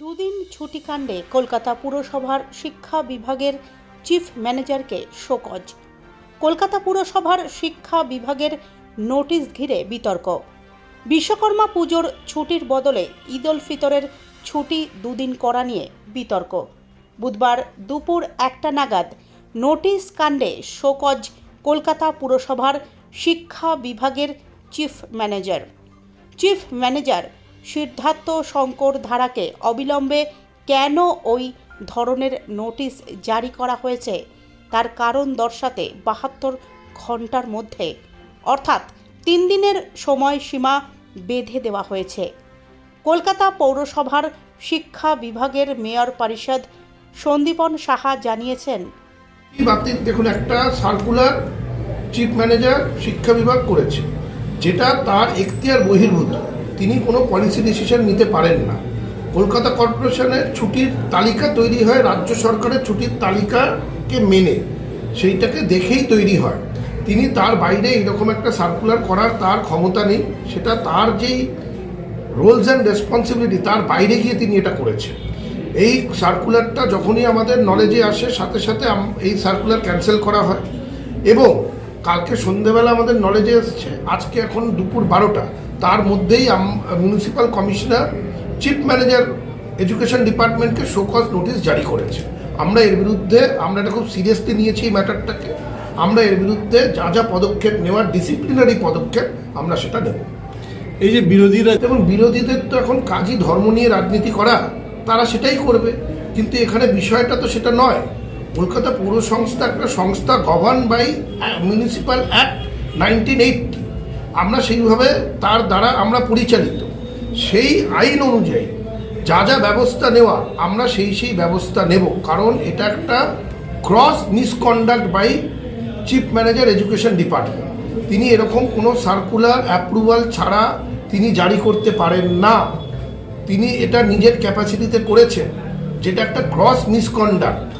দুদিন ছুটি কাণ্ডে কলকাতা পুরসভার শিক্ষা বিভাগের চিফ ম্যানেজারকে শোকজ। কলকাতা পুরসভার শিক্ষা বিভাগের নোটিশ ঘিরে বিতর্ক। বিশ্বকর্মা পুজোর ছুটির বদলে ঈদ উল ফিতরের ছুটি দুদিন করা নিয়ে বিতর্ক। বুধবার দুপুর একটা নাগাদ নোটিশ কাণ্ডে শোকজ কলকাতা পুরসভার শিক্ষা বিভাগের chief manager. Chief manager Siddhartha Shankar ধারাকে অবিলম্বে কেন ওই ধরনের নোটিশ জারি করা হয়েছে? তার কারণ দর্শাতে বাহাত্তর ঘণ্টার মধ্যে, অর্থাৎ তিন দিনের সময়সীমা বেঁধে দেওয়া হয়েছে। কলকাতা পৌরসভার শিক্ষা বিভাগের মেয়র পরিষদ সন্দীপন সাহা জানিয়েছেন দেখুন, একটা সার্কুলার চিফ ম্যানেজার শিক্ষা বিভাগ করেছে, যেটা তার এখতিয়ার বহির্ভূত। তিনি কোনো পলিসি ডিসিশন নিতে পারেন না। কলকাতা কর্পোরেশনের ছুটির তালিকা তৈরি হয়, রাজ্য সরকারের ছুটির তালিকাকে মেনে। সেইটাকে দেখেই তৈরি হয়। তিনি তার বাইরে এরকম একটা সার্কুলার করার তার ক্ষমতা নেই। সেটা তার যেই রোলস অ্যান্ড রেসপন্সিবিলিটি তার বাইরে গিয়ে তিনি এটা করেছেন। এই সার্কুলারটা যখনই আমাদের নলেজে আসে, সাথে সাথে এই সার্কুলার ক্যান্সেল করা হয়। এবং কালকে সন্ধেবেলা আমাদের নলেজে এসছে। আজকে এখন দুপুর বারোটা। তার মধ্যেই municipal commissioner chief manager education ডিপার্টমেন্টকে শোকজ নোটিশ জারি করেছে। আমরা এর বিরুদ্ধে আমরা এটা খুব সিরিয়াসলি নিয়েছি এই ম্যাটারটাকে আমরা এর বিরুদ্ধে যা যা পদক্ষেপ নেওয়ার ডিসিপ্লিনারি পদক্ষেপ আমরা সেটা নেব। এই যে বিরোধীরা যেমন বিরোধীদের তো এখন কাজই ধর্ম নিয়ে রাজনীতি করা তারা সেটাই করবে। কিন্তু এখানে বিষয়টা তো সেটা নয়। কলকাতা পৌর সংস্থা একটা সংস্থা govern by municipal act nineteen eighty আমরা সেইভাবে তার দ্বারা আমরা পরিচালিত। সেই আইন অনুযায়ী যা যা ব্যবস্থা নেওয়া, আমরা সেই সেই ব্যবস্থা নেব। কারণ এটা একটা gross misconduct by chief manager education department তিনি এরকম কোনো সার্কুলার অ্যাপ্রুভাল ছাড়া তিনি জারি করতে পারেন না। তিনি এটা নিজের ক্যাপাসিটিতে করেছেন। যেটা একটা ক্রস মিসকন্ডাক্ট